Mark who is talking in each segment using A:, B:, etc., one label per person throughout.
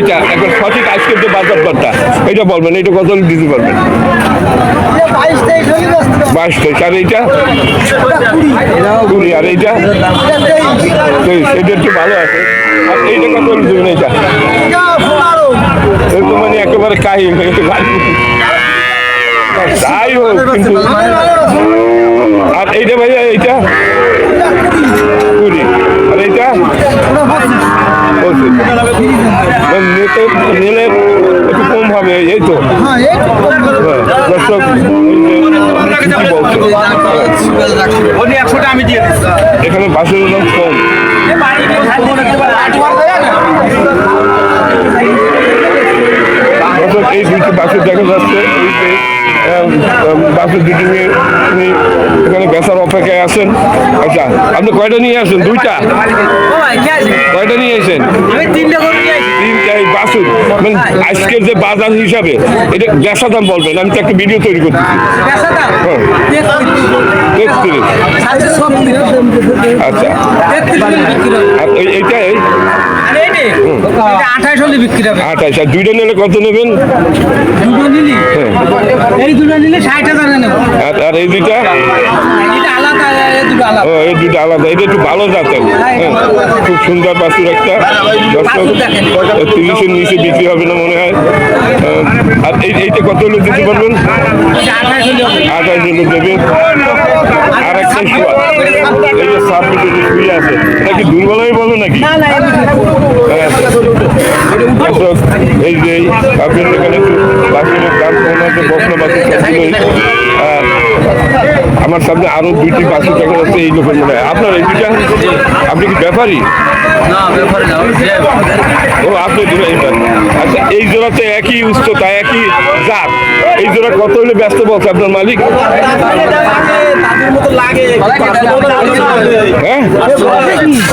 A: এটা এখন সঠিক আজকের যে বাজার এটা বলবেন, এটা কত দিতে পারবেন?
B: বাইশ তেইশ,
A: আর এইটা? কুড়ি, আর এইটা? এটা একটু ভালো আছে। আর এইটা কত দেবেন এইটা? এরকম মানে একেবারে কাহিম যাই হোক, কিন্তু আর এইটা ভাইয়া, এইটা? নিতে নিলে একটু কম হবে এই তো?
B: হ্যাঁ
A: হ্যাঁ, দর্শক এখানে বাসের দাম কম। দর্শক, এই দুইটি বাসে দেখা যাচ্ছে। বাসের দুটি নিয়ে উনি এখানে বেচার অপেক্ষায় আছেন। আচ্ছা আপনি কয়টা নিয়ে আসেন? দুইটা? কয়টা নিয়ে আসেন? বাসুর। মানে আজকের যে বাজার হিসাবে, এটা বেচা দাম বলবেন, আমি তো একটা ভিডিও তৈরি হ্যাঁ তেত্রিশ। আচ্ছা। আর এই- এইটা এই
C: আঠাশ
A: আর দুইটা নিলে কত নেবেন? হ্যাঁ। আর এই দুইটা?
C: এটা এই দুটো আলাদা।
A: ও এই দুইটা আলাদা। এটা একটু ভালো জাতের। হ্যাঁ খুব সুন্দর বাছুর একটা। দর্শক তিরিশের নিচে বিক্রি হবে না মনে হয়। আর এইটা কত হলে দিতে পারবেন?
C: এটা আঠাশ হলে হবে।
A: দেবে আর একটা এই যে যে শুয়ে আছে এটা কি দুর্বলই বলো নাকি?
C: না।
A: হ্যাঁ। দর্শক, এই যে আপনার এখানে দাম আছে বসনা আমার সামনে আরও দুইটি বাসে দেখা যাচ্ছে এই লোকের মনে হয়। আপনার এই দুইটা? আপনি কি ব্যাপারী?
C: না
A: ও আপনি দুটো আচ্ছা এই জোড়াতে একই উচ্চতা একই জাত। এই জোড়া কত হলে ব্যস্ত বলছে আপনার মালিক?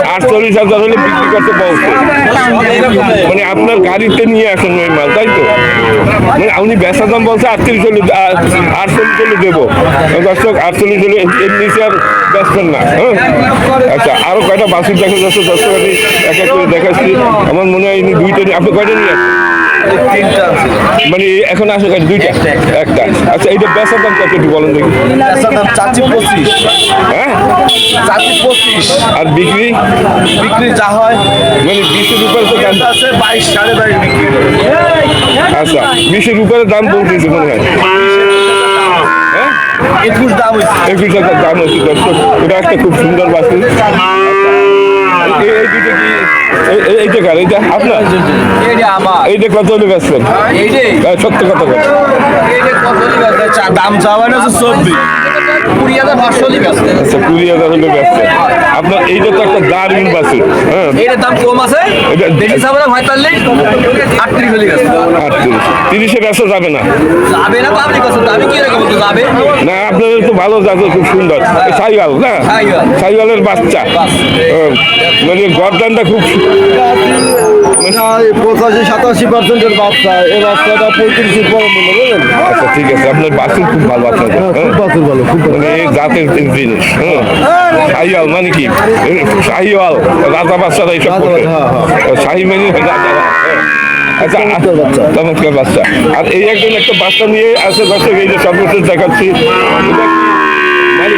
A: আটচল্লিশ হাজার হলে বিক্রি করতে বলছে মানে আপনার গাড়িতে নিয়ে আসেন ওই মাল তাই তো? মানে উনি বেচা দাম বলছে আটত্রিশ হলে আটচল্লিশ হলে দেবো। দর্শক আটচল্লিশ হলে এর নিচে আর বেচবেন না হ্যাঁ? আচ্ছা আরও কয়টা বাসুর দেখা যাচ্ছে দর্শক আমি এক এক করে দেখাচ্ছি। আমার মনে হয় দুইটা নিয়ে- আপনি কয়টা নিয়ে আসছেন? মানে এখন আসে কয়টা? দুইটা? একটা আচ্ছা এইটা বেচার দাম কত একটু বলেন দেখি।
D: চাচ্ছি পঁচিশ।
A: হ্যাঁ?
D: চাচ্ছি পঁচিশ।
A: আর বিক্রি?
D: বিক্রি যা হয়।
A: মানে বিশের উপরে তো দাম
D: আছে বাইশ সাড়ে বাইশ বিক্রি।
A: আচ্ছা বিশের উপরে দাম বলতেছে মনে হয়। হ্যাঁ?
D: একুশ দাম হয়েছে।
A: একুশ দাম হচ্ছে দর্শক। এটা একটা খুব সুন্দর বাসু এই এই দুটো কি এই- এই- এইটা কার এইটা আপনার?
D: এইটা
A: কত হলে বেচবেন আহ, সত্য কথা বল।
D: এইটা কত নিবে? চা- দাম চাওয়া না চব্বিশ। কুড়ি হাজার পাঁচশো
A: আচ্ছা কুড়ি হাজার হলে বেচবেন আপনার এইটা তো একটা দারুণ বাসু হ্যাঁ।
D: এইটার দাম কম আছে।
A: এটা-
D: বেশি পঁয়তাল্লিশ। আটত্রিশ হলে গেছে
A: আটত্রিশ। তিরিশে বেচা যাবে না।
D: যাবে না তো আপনি কথা কি রেখে বলতে যাবে?
A: না আপনাদের তো ভালো জাত খুব সুন্দর। সাইওয়াল না?
D: সাইওয়াল।
A: সাইওয়ালের বাচ্চা। মানে গরদানটা খুব
B: পঁচাশি সাতাশি পার্সেন্টের বাচ্চা এই বাচ্চাটা পঁয়ত্রিশের পরে মূল্য বুঝলেন?
A: আচ্ছা ঠিক আছে আপনার বাছুর খুব ভালো আপনাদের হ্যাঁ?
B: বাছুর ভালো খুব
A: মানে এই জাতের জিনিস হ্যাঁ। মানে কি? রাজা বাচ্চারা এইসব
B: বাচ্চা, হ্যাঁ,
A: মানে রাজা হ্যাঁ। আচ্ছা
B: চমৎকার বাচ্চা।
A: আর এই একজন একটা বাচ্চা নিয়ে আছে দর্শক এই যে সর্বশেষ দেখাচ্ছি।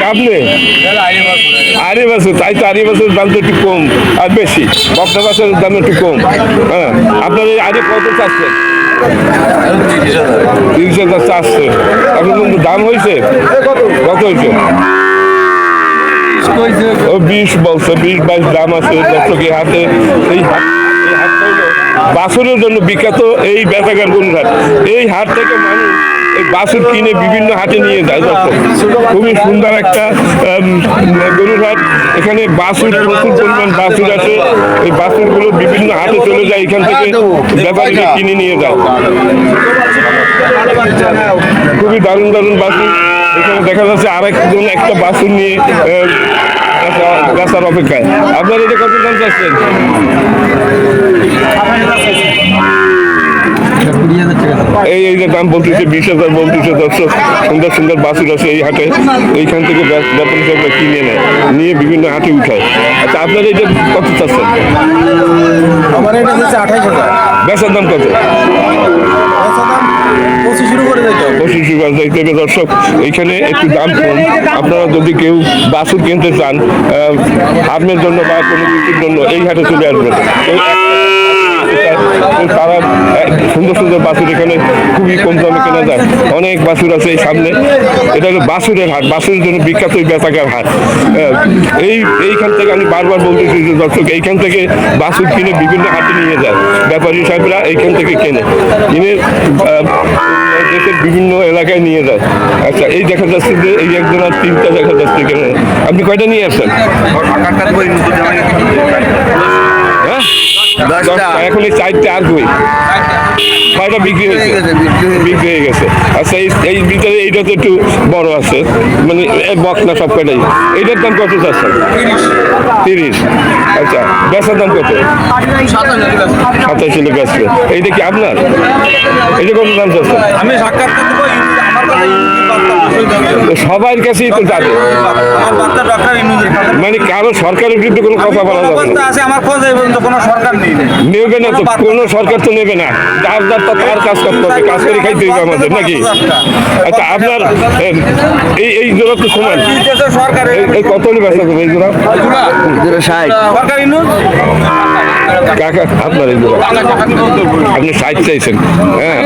A: আপনি আরে বাসু তাই তো আরে বাসুর দাম তো একটু কম, আর বেশি। বক্তা বাসের দাম একটু কম হ্যাঁ। আপনার এই আরে কত চাচ্ছেন হাজার চারশো এখন কিন্তু দাম হয়েছে কত হয়েছে বিশ বলছে, বিশ বাইশ দাম আছে দর্শক হাতে। এই বাছুরের জন্য বিখ্যাত এই বেতাগার গরুর হাট এই হাট থেকে মানুষ এই বাছুর কিনে বিভিন্ন হাটে নিয়ে যায় দর্শক। খুবই সুন্দর একটা গরুর হাট। এখানে বাছুর প্রচুর পরিমাণ বাছুর আছে। এই বাছুরগুলো বিভিন্ন হাটে চলে যায়, এখান থেকে ব্যাপারীরা কিনে নিয়ে যায়। খুবই দারুণ দারুণ বাছুর এখানে দেখা যাচ্ছে আরেকজন একটা বাছুর নিয়ে বেচার অপেক্ষায়। আপনার এটা কত দাম চাচ্ছেন? এই এই যে দাম বলতেছে বিশ হাজার বলতেছে দর্শক সুন্দর সুন্দর বাছুর আছে এই হাটে। এইখান থেকে বেতন সাহেবরা কিনে নেয় নিয়ে বিভিন্ন হাটে উঠায়। আচ্ছা আপনার এটা কত চাচ্ছেন?
B: আমার এটা হচ্ছে আঠাইশ হাজার।
A: বেচার দাম কত?
D: পঁচিশ
A: বাস দেখতে হবে। দর্শক এইখানে একটু দাম কম। আপনারা যদি কেউ বাছুর কিনতে চান হার্মের জন্য বা কোনো কিছুর জন্য এই হাটে চলে আসবেন। তারা সুন্দর সুন্দর বাছুর এখানে খুবই কম দামে কেনা যায়। অনেক বাছুর আছে এই সামনে। এটা হলো বাছুরের হাট। বাছুরের জন্য বিখ্যাত বেতাকার হাট। এই, এইখান থেকে আমি বারবার বলতেছি যে দর্শক, এইখান থেকে বাছুর কিনে বিভিন্ন হাটে নিয়ে যায়। ব্যাপারী সাহেবরা এইখান থেকে কেনে। কিনে দেশের বিভিন্ন এলাকায় নিয়ে যায়। আচ্ছা এই দেখা যাচ্ছে যে এই একজন আর তিনটা দেখা যাচ্ছে এখানে। আপনি কয়টা নিয়ে আসছেন? দশটা। এখন এই চারটে আর কই কয়টা বিক্রি হয়েছে। বিক্রি হয়ে গেছে। আচ্ছা এই এই ভিতরে এইটা তো একটু বড় আছে। মানে এ বক না সব কয়টাই এইটার দাম কত চাচ্ছে তিরিশ। আচ্ছা বেচার দাম কত? সাতাশ কিলো বেচবে এইটা কি আপনার? এটা কত দাম চাচ্ছে
D: আমি সাক্ষাৎ
A: সবার কাছেই তো যাবে। মানে কারও সরকারের বিরুদ্ধে কোনো কথা বলা যাবে না।
D: আছে আমার খোঁজ কোনো সরকার নেই
A: নেবে না তো কোনো সরকার তো নেবে না। যার যার তো তার কাজ করতে হবে কাজ করে খাইতে হবে আমাদের নাকি? আচ্ছা আপনার এই এই জোড়া তো সমান
D: সরকার
A: এই- এই কত করবে এই জোড়া?
D: সরকার
A: কাকা আপনার জোড়া আপনি ষাট চাইছেন হ্যাঁ?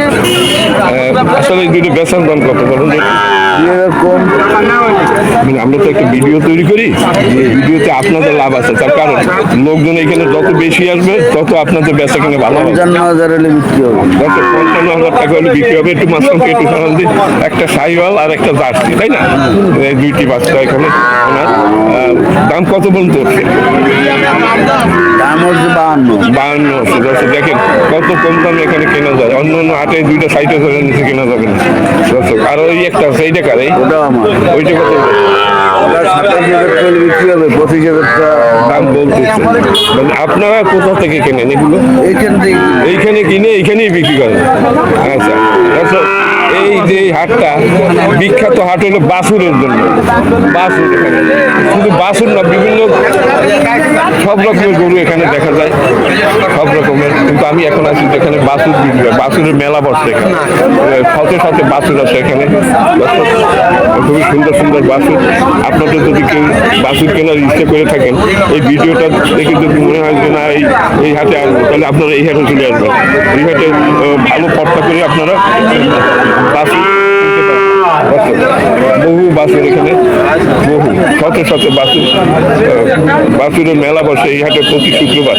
A: আসলে দুটো বেচার দাম কত বলুন? মানে আমরা তো একটা ভিডিও তৈরি করি ভিডিওতে আপনাদের লাভ আছে তার কারণ লোকজন এখানে যত বেশি আসবে তত আপনাদের বেচা কিনে ভালো
B: পঞ্চান্ন হাজার হলে বিক্রি হবে।
A: যত পঞ্চান্ন হাজার টাকা হলে বিক্রি হবে একটু মাঝখান থেকে একটু সরান দিই একটা সাইওয়াল আর একটা জার্সি তাই না? এই দুইটি বাচ্চা এখানে ওনার। দাম কত হচ্ছে
B: বাহান্ন।
A: বাহান্ন হচ্ছে দর্শক দেখেন কত কম দামে এখানে কেনা যায়। অন্য অন্য হাটে দুইটা ষাট হাজারের নিচে কেনা যাবে না। আর ওই একটা আছে এইটা কার এই?
B: আমার।
A: ওইটা কত?
B: ওটা
A: মানে আপনারা কোথা থেকে কেনেন এগুলো?
B: এইখান থেকে।
A: এইখানে কিনে এইখানেই বিক্রি করেন। আচ্ছা আচ্ছা এই যে হাটটা বিখ্যাত হাট হলো বাসুরের জন্য। বাসুর শুধু বাসুর না বিভিন্ন সব রকমের গরু এখানে দেখা যায়, সব রকমের। কিন্তু আমি এখন আছি যেখানে বাসুর বিক্রি হয় বাসুরের মেলা বসছে এখানে। শত শত বাসুর আছে এখানে। খুবই সুন্দর সুন্দর বাসুর আপনাদের যদি কেউ বাসুর কেনার ইচ্ছে করে থাকেন, এই ভিডিওটা দেখে যদি মনে হয় যে না, এই এই হাটে আসব, তাহলে আপনারা এই হাটে চলে আসবেন। এই হাটে ভালো পর্তা করে আপনারা বাসুর বহু বাসুর এখানে শত শত বাসুর বাসুরের মেলা বসে, এই হাটে প্রতি শুক্রবার।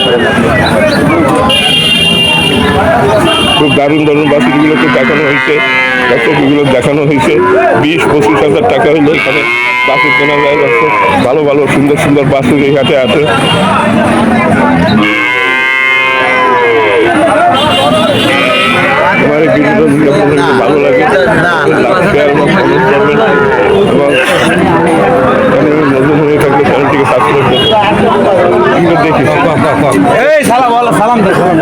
A: খুব দারুণ দারুণ বাসুরগুলোকে দেখানো হয়েছে বাচ্চাগুলো দেখানো হয়েছে। বিশ, পঁচিশ হাজার টাকা হলে এখানে বাসুর কেনা যায় ভালো ভালো, সুন্দর সুন্দর বাসুর এই হাটে আছে। কম দেখো